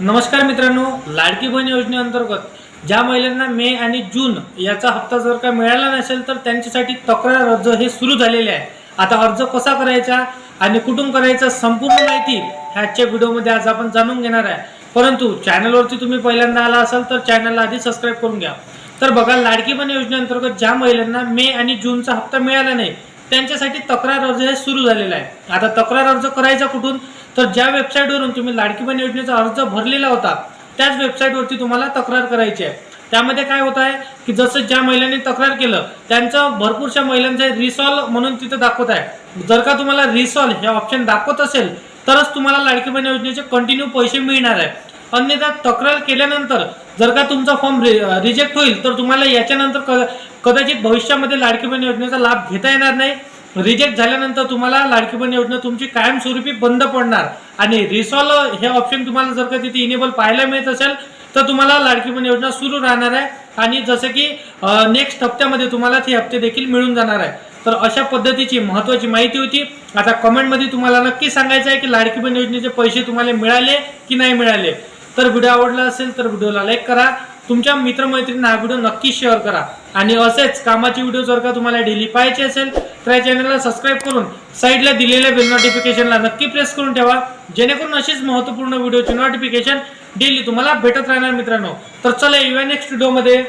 नमस्कार मित्रांनो लाडकी बहीण योजनेअंतर्गत ज्या महिलांना मे आणि जून याचा हप्ता जर का मिळाला नसेल तर त्यांच्यासाठी तक्रार अर्ज हे सुरू झालेले आहे. आता अर्ज कसा करायचा आणि कुठून करायचा संपूर्ण माहिती ह्याच्या व्हिडिओमध्ये आज आपण जाणून घेणार आहे. परंतु चॅनलवरती तुम्ही पहिल्यांदा आला असाल तर चॅनलला आधी सबस्क्राईब करून घ्या. तर बघा लाडकी बहीण योजनेअंतर्गत ज्या महिलांना मे आणि जूनचा हप्ता मिळाला नाही त्यांच्यासाठी तक्रार अर्ज हे सुरू झालेला आहे. आता तक्रार अर्ज करायचा कुठून? तर ज्या वेबसाईटवरून तुम्ही लाडकी बहीण योजनेचा अर्ज भरलेला होता त्याच वेबसाईटवरती तुम्हाला तक्रार करायची आहे. त्यामध्ये काय होत आहे की जसं ज्या महिलांनी तक्रार केलं त्यांचं भरपूरशा महिलांचं रिसॉल्व म्हणून तिथं दाखवत आहे. जर का तुम्हाला रिसॉल्व हे ऑप्शन दाखवत असेल तरच तुम्हाला लाडकी बहीण योजनेचे कंटिन्यू पैसे मिळणार आहे. अन्यथा तक्रार केल्यानंतर जर का तुमचा फॉर्म रि रिजेक्ट होईल तर तुम्हाला याच्यानंतर क- कदाचित भविष्यामध्ये लाडकी बहीण योजनेचा लाभ घेता येणार नाही. रिजेक्ट झाल्यानंतर तुम्हाला लाडकी बहीण योजना तुमची कायमस्वरूपी बंद पडणार. आणि रिसॉल हे ऑप्शन तुम्हाला जर का तिथे इनेबल पाहायला मिळत असेल तर तुम्हाला लाडकी बहीण योजना सुरू राहणार आहे. आणि जसं की नेक्स्ट हप्त्यामध्ये तुम्हाला ते हप्ते देखील मिळून जाणार आहे. तर अशा पद्धतीची महत्त्वाची माहिती होती. आता कमेंटमध्ये तुम्हाला नक्की सांगायचं आहे की लाडकी बहीण योजनेचे पैसे तुम्हाला मिळाले की नाही मिळाले. तर व्हिडिओ आवडला असेल तर व्हिडिओला लाईक करा. तुमच्या मित्रमैत्रिणींना हा व्हिडिओ नक्की शेअर करा. आणि असेच कामाचे व्हिडिओ जर का तुम्हाला डेली पाहायचे असेल तर या चॅनलला सबस्क्राईब करून साईडला दिलेल्या बेल नोटिफिकेशनला नक्की प्रेस करून ठेवा. जेणेकरून अशीच महत्त्वपूर्ण व्हिडिओची नोटिफिकेशन डेली तुम्हाला भेटत राहणार मित्रांनो. तर चला येऊया नेक्स्ट व्हिडिओमध्ये